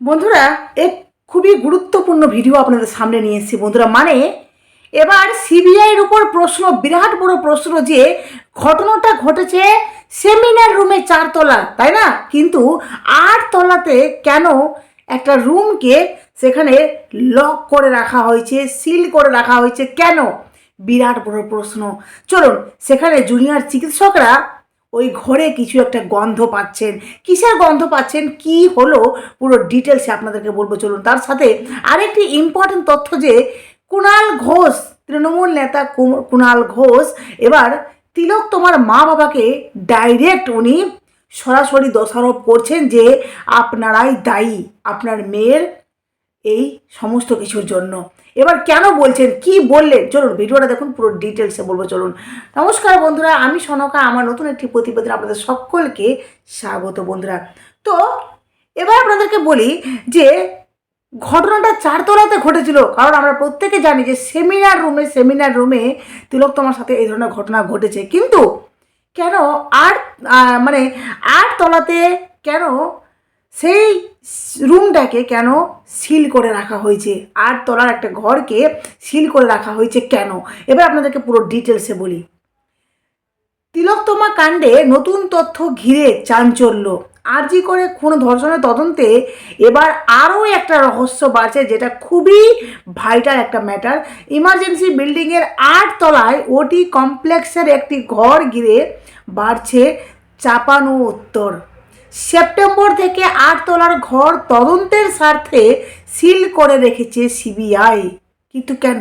বন্ধুরা এক খুবই গুরুত্বপূর্ণ ভিডিও আপনাদের সামনে নিয়ে এসেছি বন্ধুরা। মানে এবার সিবিআইয়ের উপর প্রশ্ন, বিরাট বড় প্রশ্ন যে, ঘটনাটা ঘটেছে সেমিনার রুমে চারতলা, তাই না? কিন্তু আটতলাতে কেন একটা রুমকে সেখানে লক করে রাখা হয়েছে, সিল করে রাখা হয়েছে, কেন? বিরাট বড় প্রশ্ন। চলুন, সেখানে জুনিয়র চিকিৎসকরা ওই ঘরে কিছু একটা গন্ধ পাচ্ছেন। কিসের গন্ধ পাচ্ছেন? কি হলো? পুরো ডিটেলসে আপনাদেরকে বলব, চলুন। তার সাথে আরেকটি ইম্পর্টেন্ট তথ্য যে কুণাল ঘোষ, তৃণমূল নেতা কুণাল ঘোষ, এবার তিলক তোমার মা বাবাকে ডাইরেক্ট উনি সরাসরি দোষারোপ করছেন যে, আপনারাই দায়ী, আপনার মেয়ের এই সমস্ত কিছুর জন্য। এবার কেন বলছেন? কি বললেন? চলুন, ভিডিওটা দেখুন, পুরো ডিটেলসে বলব, চলুন। নমস্কার বন্ধুরা, আমি সনকা, আমার নতুন একটি প্রতিবেদন আপনাদের সকলকে স্বাগত বন্ধুরা। তো, এবার আপনাদেরকে বলি যে, ঘটনাটা চারতলাতে ঘটেছিল। কারণ আমরা প্রত্যেকে জানি যে সেমিনার রুমে সেমিনার রুমে তিলক তোমার সাথে এই ধরনের ঘটনা ঘটেছে। কিন্তু, কেন আর মানে আট তলাতে কেন সেই রুমটাকে কেন সিল করে রাখা হয়েছে? আট তলার একটা ঘরকে সিল করে রাখা হয়েছে কেন? এবার আপনাদেরকে পুরো ডিটেলসে বলি। তিলোত্তমা কাণ্ডে নতুন তথ্য ঘিরে চাঞ্চল্য। আরজি করে খুন ধর্ষণের তদন্তে এবার আরও একটা রহস্য বাড়ছে যেটা খুবই ভাইটাল একটা ম্যাটার ইমার্জেন্সি বিল্ডিংয়ের আট তলায় ওটি কমপ্লেক্সের একটি ঘর ঘিরে বাড়ছে চাপানো উত্তর। সেপ্টেম্বর থেকে আট তলার ঘর তদন্তের স্বার্থে সিল করে রেখেছে সিবিআই। কিন্তু কেন?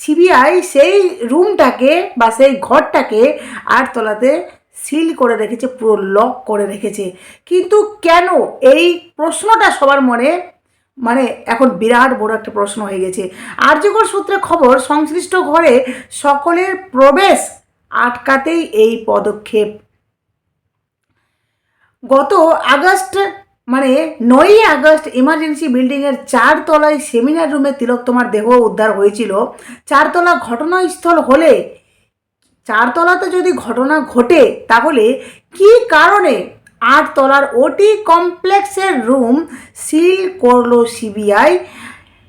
সিবিআই সেই রুমটাকে বা সেই ঘরটাকে আটতলাতে সিল করে রেখেছে, পুরো লক করে রেখেছে। কিন্তু কেন? এই প্রশ্নটা সবার মনে মানে এখন বিরাট বড় একটা প্রশ্ন হয়ে গেছে। আর্যকর সূত্রে খবর, সংশ্লিষ্ট ঘরে সকলের প্রবেশ আটকাতেই এই পদক্ষেপ গত আগস্ট মানে নয়ই আগস্ট ইমার্জেন্সি বিল্ডিংয়ের চার তলায় সেমিনার রুমে তিলোত্তমার দেহ উদ্ধার হয়েছিল। চারতলা ঘটনাস্থল হলে, চারতলাতে যদি ঘটনা ঘটে, তাহলে কি কারণে আটতলার ওটি কমপ্লেক্সের রুম সিল করল সিবিআই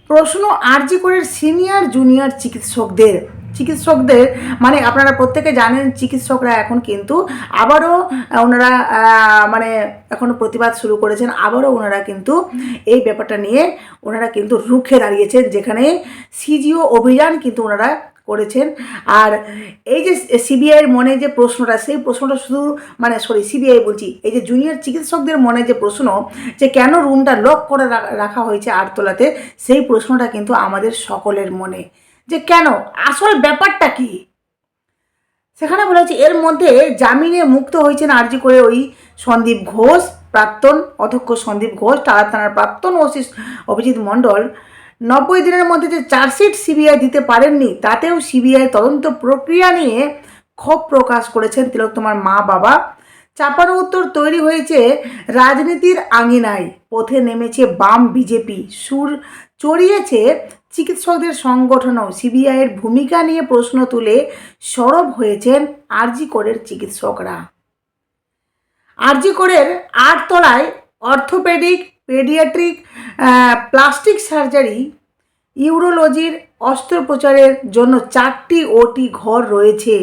প্রশ্ন আরজি করে সিনিয়র জুনিয়র চিকিৎসকদের। চিকিৎসকদের মানে আপনারা প্রত্যেকে জানেন চিকিৎসকরা এখন কিন্তু আবারও ওনারা মানে এখনও প্রতিবাদ শুরু করেছেন, আবারও ওনারা কিন্তু এই ব্যাপারটা নিয়ে ওনারা কিন্তু রুখে দাঁড়িয়েছেন, যেখানে সিজিও অভিযান কিন্তু ওনারা করেছেন। আর এই যে সিবিআইয়ের মনে যে প্রশ্নটা, সেই প্রশ্নটা শুধু মানে সরি, সিবিআই বলছি, এই যে জুনিয়র চিকিৎসকদের মনে যে প্রশ্ন, যে কেন রুমটা লক করে রাখা হয়েছে আটতলাতে, সেই প্রশ্নটা কিন্তু আমাদের সকলের মনে। যে কেন? আসল ব্যাপারটা কি? সেখানে বলা হচ্ছে এর মধ্যে জামিনে মুক্ত হয়েছেন আর্জি করে ওই সন্দীপ ঘোষ, প্রাক্তন অধ্যক্ষ সন্দীপ ঘোষ টালা থানার প্রাক্তন ওসি অভিজিৎ মণ্ডল। নব্বই দিনের মধ্যে যে চার্জশিট সিবিআই দিতে পারেননি, তাতেও সিবিআই তদন্ত প্রক্রিয়া নিয়ে ক্ষোভ প্রকাশ করেছেন তিলোত্তমার মা বাবা। চাপানো উত্তর তৈরি হয়েছে, রাজনীতির আঙিনায়। পথে নেমেছে বাম বিজেপি। সুর চড়িয়েছে চিকিৎসকদের সংগঠনও সিবিআইয়ের ভূমিকা নিয়ে প্রশ্ন তুলে সরব হয়েছেন আরজি করের চিকিৎসকরা। আরজি করের আটতলায় অর্থোপেডিক, পেডিয়াট্রিক প্লাস্টিক সার্জারি, ইউরোলজির অস্ত্রোপচারের জন্য চারটি ওটি ঘর রয়েছে।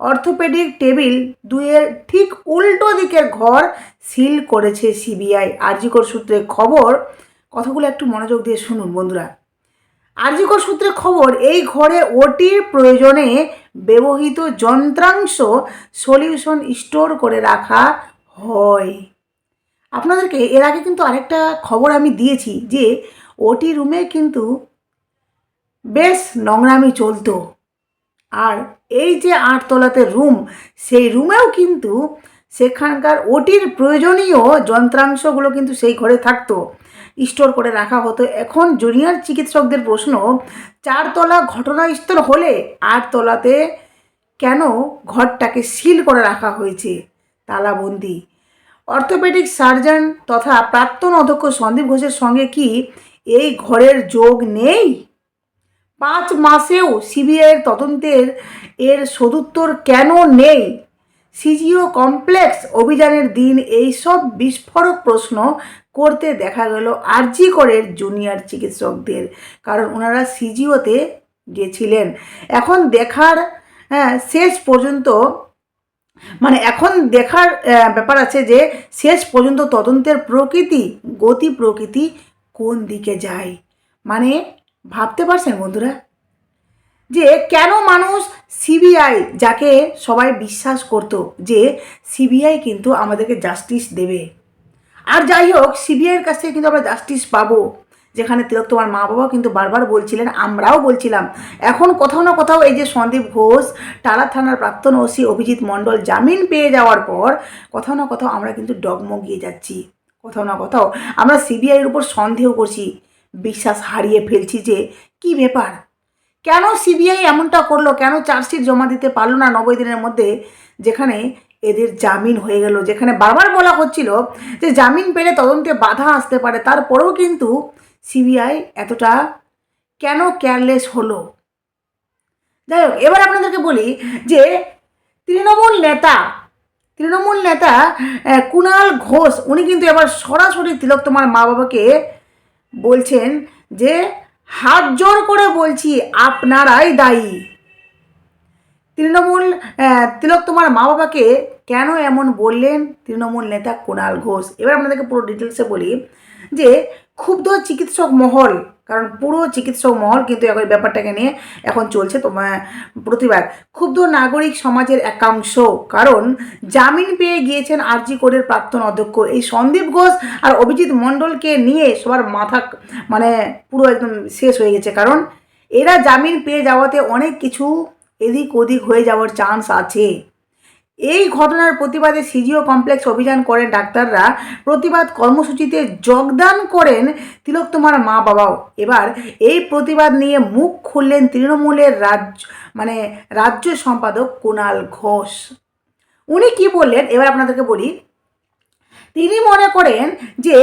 অর্থোপেডিক টেবিল দুইয়ের ঠিক উল্টো দিকের ঘর সিল করেছে সিবিআই। আরজিকর সূত্রে খবর, কথাগুলো একটু মনোযোগ দিয়ে শুনুন বন্ধুরা। আরজিকর সূত্রে খবর, এই ঘরে ওটির প্রয়োজনে ব্যবহৃত যন্ত্রাংশ সলিউশন স্টোর করে রাখা হয়। আপনাদেরকে এর আগে কিন্তু আরেকটা খবর আমি দিয়েছি যে, ওটি রুমে কিন্তু বেশ নোংরামি চলতো। আর এই যে আটতলাতে রুম, সেই রুমেও কিন্তু সেখানকার ওটির প্রয়োজনীয় যন্ত্রাংশগুলো কিন্তু সেই ঘরে থাকতো। স্টোর করে রাখা হতো। এখন জুনিয়র চিকিৎসকদের প্রশ্ন, চারতলা ঘটনাস্থল হলে আটতলাতে কেন ঘরটাকে সিল করে রাখা হয়েছে? তালাবন্দি। অর্থোপেডিক সার্জন তথা প্রাক্তন অধ্যক্ষ সন্দীপ ঘোষের সঙ্গে কি এই ঘরের যোগ নেই? পাঁচ মাসেও সিবিআইয়ের তদন্তের এর সদুত্তর কেন নেই? সিজিও কমপ্লেক্স অভিযানের দিন এইসব বিস্ফোরক প্রশ্ন করতে দেখা গেল আরজি করের জুনিয়র চিকিৎসকদের কারণ ওনারা সিজিওতে গেছিলেন। এখন দেখার হ্যাঁ, শেষ পর্যন্ত মানে এখন দেখার ব্যাপার আছে যে শেষ পর্যন্ত তদন্তের প্রকৃতি গতি প্রকৃতি কোন দিকে যায়? মানে ভাবতে পারছেন বন্ধুরা? যে কেন মানুষ সিবিআই যাকে সবাই বিশ্বাস করত যে সিবিআই কিন্তু আমাদেরকে জাস্টিস দেবে। আর যাই হোক সিবিআইয়ের কাছ থেকে কিন্তু আমরা জাস্টিস পাবো, যেখানে তিলক তোমার মা বাবা কিন্তু বারবার বলছিলেন, আমরাও বলছিলাম। এখন কোথাও না কোথাও এই যে সন্দীপ ঘোষ, টালা থানার প্রাক্তন ওসি অভিজিৎ মণ্ডল জামিন পেয়ে যাওয়ার পর কোথাও না কোথাও আমরা কিন্তু ডগমগিয়ে যাচ্ছি। কোথাও না কোথাও আমরা সিবিআইয়ের উপর সন্দেহ করছি, বিশ্বাস হারিয়ে ফেলছি যে কি ব্যাপার? কেন সিবিআই এমনটা করল? কেন চার্জশিট জমা দিতে পারল না নব্বই দিনের মধ্যে? যেখানে এদের জামিন হয়ে গেল। যেখানে বারবার বলা হচ্ছিল যে জামিন পেলে তদন্তে বাধা আসতে পারে। তারপরেও কিন্তু সিবিআই এতটা কেন কেয়ারলেস হলো? যাই হোক, এবার আপনাদেরকে বলি যে তৃণমূল নেতা তৃণমূল নেতা কুণাল ঘোষ, উনি কিন্তু এবার সরাসরি তিলক তোমার মা বাবাকে বলছেন যে হাত জোর করে বলছি, আপনারাই দায়ী। তৃণমূল তিলক তোমার মা বাবাকে কেন এমন বললেন? তৃণমূল নেতা কুণাল ঘোষ। এবার আপনাদেরকে পুরো ডিটেলসে বলি যে ক্ষুব্ধ চিকিৎসক মহল, কারণ পুরো চিকিৎসক মহল কিন্তু এখন ব্যাপারটাকে নিয়ে এখন চলছে তোমার প্রতিবাদ। ক্ষুব্ধ নাগরিক সমাজের একাংশ, কারণ জামিন পেয়ে গিয়েছেন আরজি কোডের প্রাক্তন অধ্যক্ষ। এই সন্দীপ ঘোষ আর অভিজিৎ মণ্ডলকে নিয়ে সবার মাথা মানে পুরো একদম শেষ হয়ে গেছে, কারণ এরা জামিন পেয়ে যাওয়াতে অনেক কিছু এদিক ওদিক হয়ে যাওয়ার চান্স আছে। এই ঘটনার প্রতিবাদে সিজিও কমপ্লেক্স অভিযান করেন ডাক্তাররা। প্রতিবাদ কর্মসূচিতে যোগদান করেন তিলক তোমার মা বাবাও। এবার এই প্রতিবাদ নিয়ে মুখ খুললেন তৃণমূলের রাজ্য মানে রাজ্য সম্পাদক কুণাল ঘোষ। উনি কি বললেন? এবার আপনাদেরকে বলি। তিনি মনে করেন যে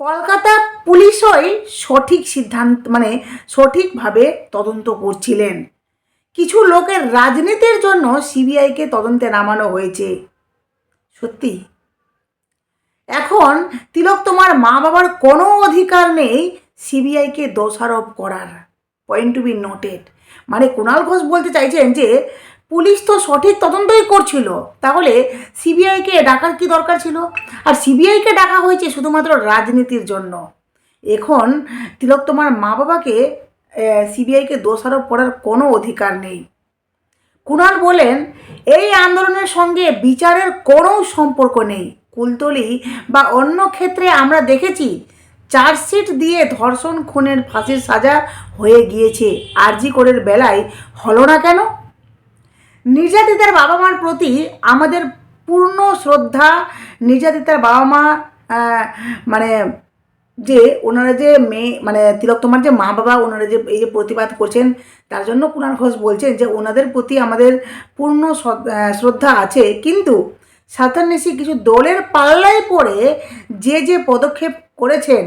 কলকাতা পুলিশই সঠিক সিদ্ধান্ত মানে সঠিকভাবে তদন্ত করছিলেন। কিছু লোকের রাজনীতির জন্য সিবিআইকে তদন্তে নামানো হয়েছে। সত্যি? এখন তিলক তোমার মা বাবার কোনো অধিকার নেই সিবিআইকে দোষারোপ করার। পয়েন্ট টু বি নোটেড মানে কুণাল ঘোষ বলতে চাইছেন যে, পুলিশ তো সঠিক তদন্তই করছিল। তাহলে সিবিআইকে ডাকার কি দরকার ছিল? আর সিবিআইকে ডাকা হয়েছে শুধুমাত্র রাজনীতির জন্য। এখন তিলক তোমার মা বাবাকে সিবিআইকে দোষারোপ করার কোনো অধিকার নেই। কুণাল বলেন, এই আন্দোলনের সঙ্গে বিচারের কোনো সম্পর্ক নেই। কুলতলি বা অন্য ক্ষেত্রে আমরা দেখেছি, চার্জশিট দিয়ে ধর্ষণ, খুনের, ফাঁসির সাজা হয়ে গিয়েছে। আরজি করের বেলায় হলো না কেন? নির্যাতিতার বাবা মার প্রতি আমাদের পূর্ণ শ্রদ্ধা, নির্যাতিতার বাবা মা মানে যে ওনারা যে মেয়ে মানে তিলক তোমার যে মা বাবা ওনারা যে এই যে প্রতিবাদ করছেন, তার জন্য কুণাল ঘোষ বলছেন যে ওনাদের প্রতি আমাদের পূর্ণ শ্রদ্ধা আছে। কিন্তু সাতান্নেশি কিছু দলের পাল্লায় পড়ে যে যে পদক্ষেপ করেছেন,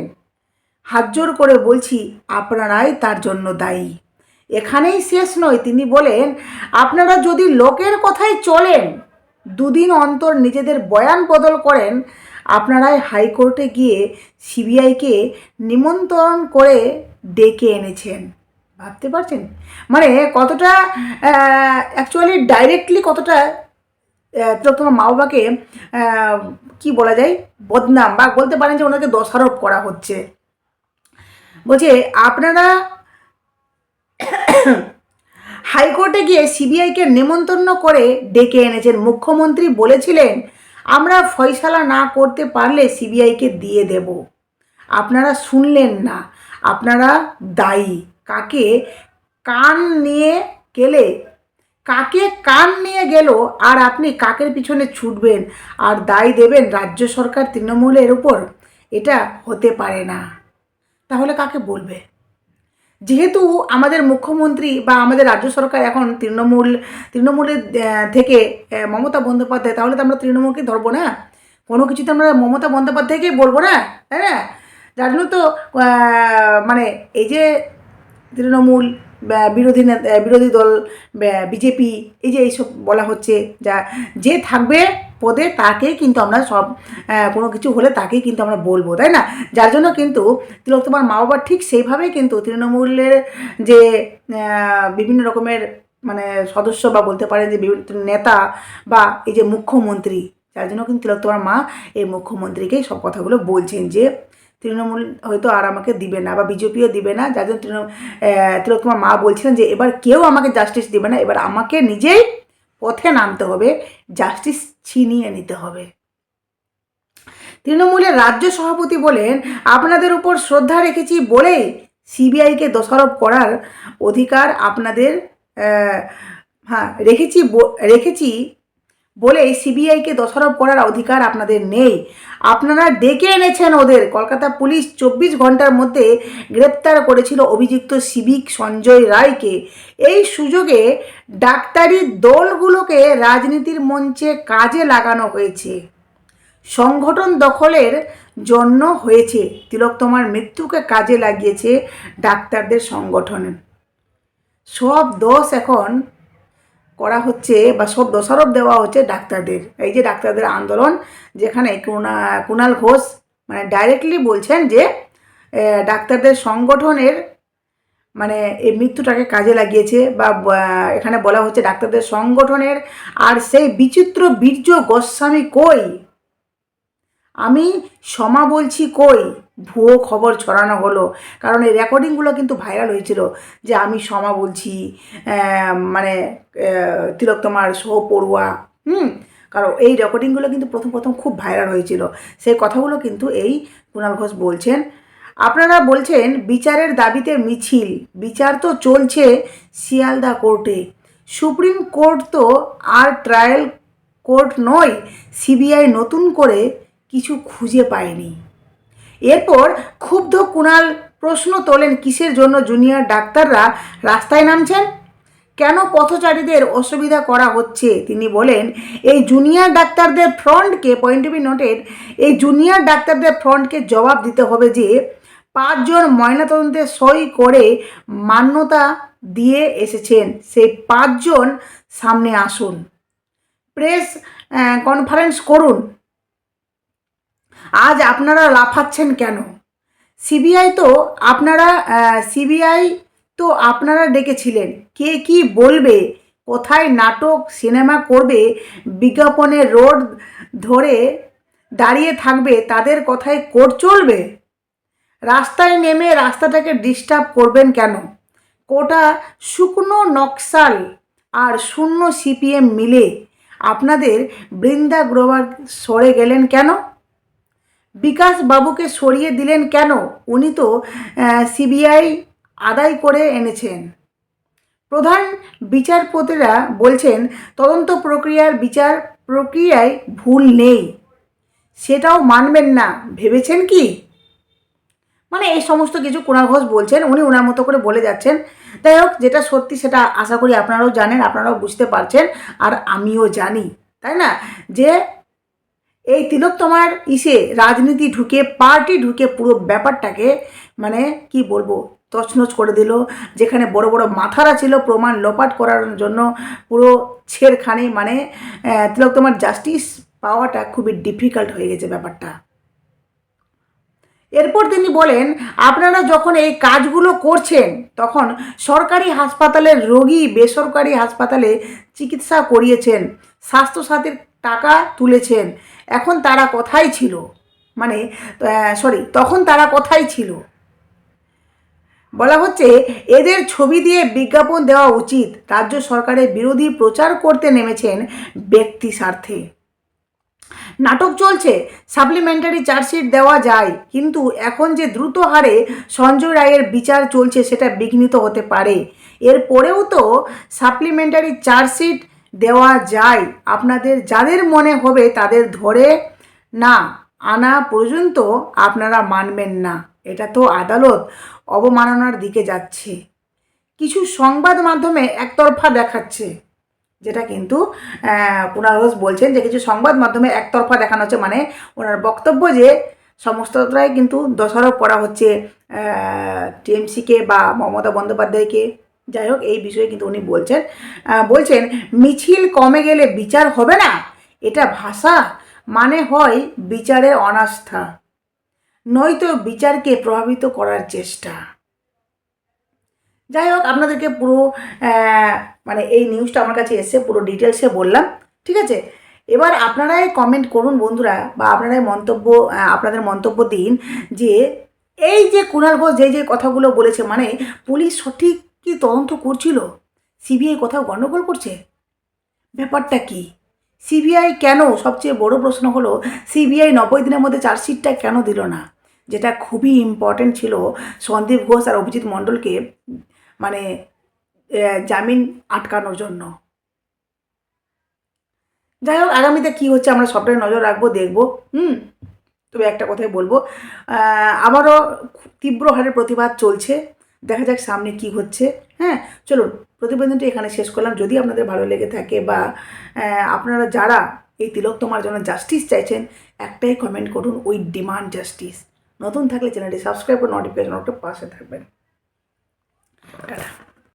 হাত জোর করে বলছি, আপনারাই তার জন্য দায়ী। এখানেই শেষ নয়, তিনি বলেন, আপনারা যদি লোকের কথায় চলেন, দুদিন অন্তর নিজেদের বয়ান বদল করেন আপনারাই হাইকোর্টে গিয়ে সিবিআইকে নিমন্ত্রণ করে ডেকে এনেছেন। ভাবতে পারছেন? মানে কতটা অ্যাকচুয়ালি ডাইরেক্টলি কতটা তোমার মা বাবাকে কি বলা যায়? বদনাম বা বলতে পারেন যে ওনাকে দোষারোপ করা হচ্ছে। বলছে, আপনারা হাইকোর্টে গিয়ে সিবিআইকে নেমন্তন্ন করে ডেকে এনেছেন। মুখ্যমন্ত্রী বলেছিলেন আমরা ফয়সালা না করতে পারলে সিবিআইকে দিয়ে দেব। আপনারা শুনলেন না। আপনারা দায়ী। কাকে কান নিয়ে গেলে, কাকে কান নিয়ে গেল আর আপনি কাকের পিছনে ছুটবেন আর দায় দেবেন রাজ্য সরকার তৃণমূলের উপর, এটা হতে পারে না। তাহলে কাকে বলবে? যেহেতু আমাদের মুখ্যমন্ত্রী বা আমাদের রাজ্য সরকার এখন তৃণমূল তৃণমূলের থেকে মমতা বন্দ্যোপাধ্যায়, তাহলে তো আমরা তৃণমূলকে ধরবো না? কোনো কিছুতে আমরা মমতা বন্দ্যোপাধ্যায়কেই বলব না? তাই না? যার জন্য তো মানে এই যে তৃণমূল বিরোধী বিরোধী দল বিজেপি, এই যে এইসব বলা হচ্ছে, যা, যে থাকবে পদে তাকেই কিন্তু আমরা সব কোনো কিছু হলে তাকেই কিন্তু আমরা বলব তাই না? যার জন্য কিন্তু তিলক তোমার মা বাবা ঠিক সেইভাবেই কিন্তু তৃণমূলের যে বিভিন্ন রকমের মানে সদস্য বা বলতে পারেন যে বিভিন্ন নেতা বা এই যে মুখ্যমন্ত্রী যার জন্য কিন্তু তিলক তোমার মা এই মুখ্যমন্ত্রীকেই সব কথাগুলো বলছেন যে তৃণমূল হয়তো আর আমাকে দিবে না বা বিজেপিও দিবে না যার জন্য তৃণ আহ, তিলক তোমার মা বলছিলেন যে এবার কেউ আমাকে জাস্টিস দিবে না এবার আমাকে নিজেই পথে নামতে হবে জাস্টিস ছিনিয়ে নিতে হবে। তৃণমূলের রাজ্য সভাপতি বলেন, আপনাদের উপর শ্রদ্ধা রেখেছি বলেই সিবিআইকে দোষারোপ করার অধিকার আপনাদের হ্যাঁ রেখেছি রেখেছি বলেই সিবিআইকে দোষারোপ করার অধিকার আপনাদের নেই। আপনারা ডেকে এনেছেন ওদের। কলকাতা পুলিশ চব্বিশ ঘণ্টার মধ্যে গ্রেপ্তার করেছিল অভিযুক্ত সিভিক সঞ্জয় রায়কে। এই সুযোগে ডাক্তারি দলগুলোকে রাজনীতির মঞ্চে কাজে লাগানো হয়েছে। সংগঠন দখলের জন্য হয়েছে। তিলোত্তমার মৃত্যুকে কাজে লাগিয়েছে ডাক্তারদের সংগঠন। সব দোষ এখন করা হচ্ছে বা সব দোষারোপ দেওয়া হচ্ছে ডাক্তারদের। এই যে ডাক্তারদের আন্দোলন, যেখানে কুণা কুণাল ঘোষ মানে ডাইরেক্টলি বলছেন যে ডাক্তারদের সংগঠনের মানে এই মৃত্যুটাকে কাজে লাগিয়েছে বা, এখানে বলা হচ্ছে ডাক্তারদের সংগঠনের আর সেই বিচিত্র বীর্য গোস্বামী কই? আমি সমা বলছি কই? ভুয়ো খবর ছড়ানো হলো। কারণ এই রেকর্ডিংগুলো কিন্তু ভাইরাল হয়েছিল যে আমি সমা বলছি মানে তিলক সহ পড়ুয়া, হুম? কারণ এই রেকর্ডিংগুলো কিন্তু প্রথম প্রথম খুব ভাইরাল হয়েছিল। সেই কথাগুলো কিন্তু এই কুণাল ঘোষ বলছেন। আপনারা বলছেন, বিচারের দাবিতে মিছিল, বিচার তো চলছে শিয়ালদা কোর্টে। সুপ্রিম কোর্ট তো আর ট্রায়াল কোর্ট নয়, সিবিআই নতুন করে কিছু খুঁজে পায়নি এরপর ক্ষুব্ধ কুণাল প্রশ্ন তোলেন, কিসের জন্য জুনিয়র ডাক্তাররা রাস্তায় নামছেন? কেন পথচারীদের অসুবিধা করা হচ্ছে? তিনি বলেন, এই জুনিয়র ডাক্তারদের ফ্রন্টকে, পয়েন্ট বি নোটেড এই জুনিয়র ডাক্তারদের ফ্রন্টকে জবাব দিতে হবে যে, পাঁচজন ময়নাতদন্তে সই করে মান্যতা দিয়ে এসেছেন। সেই পাঁচজন সামনে আসুন। প্রেস কনফারেন্স করুন। আজ আপনারা লাফাচ্ছেন কেন? সিবিআই তো আপনারা সিবিআই তো আপনারা ডেকেছিলেন। কে কি বলবে? কোথায় নাটক, সিনেমা করবে? বিজ্ঞাপনে রোড ধরে দাঁড়িয়ে থাকবে, তাদের কথায় কোর্ট চলবে? রাস্তায় নেমে রাস্তাটাকে ডিস্টার্ব করবেন কেন? কোটা শুকনো নকশাল আর শূন্য সিপিএম মিলে। আপনাদের বৃন্দা গ্রোভার সরে গেলেন কেন? বিকাশ বাবুকে সরিয়ে দিলেন কেন? উনি তো সিবিআই আদায় করে এনেছেন। প্রধান বিচারপতিরা বলছেন, তদন্ত প্রক্রিয়ার বিচার প্রক্রিয়ায় ভুল নেই। সেটাও মানবেন না, ভেবেছেন কি? মানে এই সমস্ত কিছু কুণাল ঘোষ বলছেন, উনি ওনার মতো করে বলে যাচ্ছেন। যাই হোক, যেটা সত্যি সেটা আশা করি আপনারাও জানেন, আপনারাও বুঝতে পারছেন, আর আমিও জানি, তাই না? যে এই তিলোত্তমার ইসে রাজনীতি ঢুকে পার্টি ঢুকে পুরো ব্যাপারটাকে মানে কি বলব, তছনছ করে দিল। যেখানে বড় বড় মাথারা ছিল, প্রমাণ লোপাট করার জন্য পুরো ছেড়খানি মানে তিলোত্তমার জাস্টিস পাওয়াটা খুবই ডিফিকাল্ট হয়ে গেছে ব্যাপারটা। এরপর তিনি বলেন, আপনারা যখন এই কাজগুলো করছেন, তখন সরকারি হাসপাতালের রোগী, বেসরকারি হাসপাতালে চিকিৎসা করিয়েছেন, স্বাস্থ্যসাথীর টাকা তুলেছেন এখন তারা কোথায় ছিল? মানে সরি তখন তারা কোথায় ছিল? বলা হচ্ছে এদের ছবি দিয়ে বিজ্ঞাপন দেওয়া উচিত। রাজ্য সরকারের বিরোধী প্রচার করতে নেমেছেন ব্যক্তি স্বার্থে। নাটক চলছে, সাপ্লিমেন্টারি চার্জশিট দেওয়া যায়, কিন্তু এখন যে দ্রুত হারে সঞ্জয় রায়ের বিচার চলছে সেটা বিঘ্নিত হতে পারে। এরপরেও তো সাপ্লিমেন্টারি চার্জশিট দেওয়া যায়। আপনাদের যাদের মনে হবে তাদের ধরে না আনা পর্যন্ত আপনারা মানবেন না। এটা তো আদালত অবমাননার দিকে যাচ্ছে। কিছু সংবাদ মাধ্যমে একতরফা দেখাচ্ছে, যেটা কিন্তু কুণাল ঘোষ বলছেন যে কিছু সংবাদ মাধ্যমে একতরফা দেখানো হচ্ছে মানে ওনার বক্তব্য যে সমস্তটাই কিন্তু দোষারোপ করা হচ্ছে টিএমসিকে বা মমতা বন্দ্যোপাধ্যায়কে। যাই হোক, এই বিষয়ে কিন্তু উনি বলছেন। বলছেন, মিছিল কমে গেলে বিচার হবে না? এটা ভাষা? মানে হয় বিচারে অনাস্থা। নয়তো বিচারকে প্রভাবিত করার চেষ্টা। যাই হোক, আপনাদেরকে পুরো মানে এই নিউজটা আমার কাছে এসে পুরো ডিটেলসে বললাম, ঠিক আছে? এবার আপনারাই কমেন্ট করুন বন্ধুরা, বা আপনারাই মন্তব্য আপনাদের মন্তব্য দিন যে, এই যে কুণাল ঘোষ যে যে কথাগুলো বলেছে মানে পুলিশ সঠিক কি তদন্ত করছিল? সিবিআই কোথাও গণ্ডগোল করছে? ব্যাপারটা কি? সিবিআই কেন সবচেয়ে বড় প্রশ্ন হলো, সিবিআই নব্বই দিনের মধ্যে চার্জশিটটা কেন দিল না? যেটা খুবই ইম্পর্টেন্ট ছিল সন্দীপ ঘোষ আর অভিজিৎ মণ্ডলকে মানে জামিন আটকানোর জন্য। যাই হোক, আগামীতে কী হচ্ছে আমরা সবটাই নজর রাখব, দেখব, হুম? তবে একটা কথাই বলব আবারও তীব্র হারে প্রতিবাদ চলছে। দেখা যাক সামনে কি হচ্ছে। হ্যাঁ চলুন, প্রতিবেদনটি এখানে শেষ করলাম। যদি আপনাদের ভালো লেগে থাকে বা আপনারা যারা এই তিলক তোমার জন্য জাস্টিস চাইছেন, একটাই কমেন্ট করুন উই ডিমান্ড জাস্টিস নতুন থাকলে চ্যানেলটি সাবস্ক্রাইব করে নোটিফিকেশন পাশে থাকবেন। টাটা।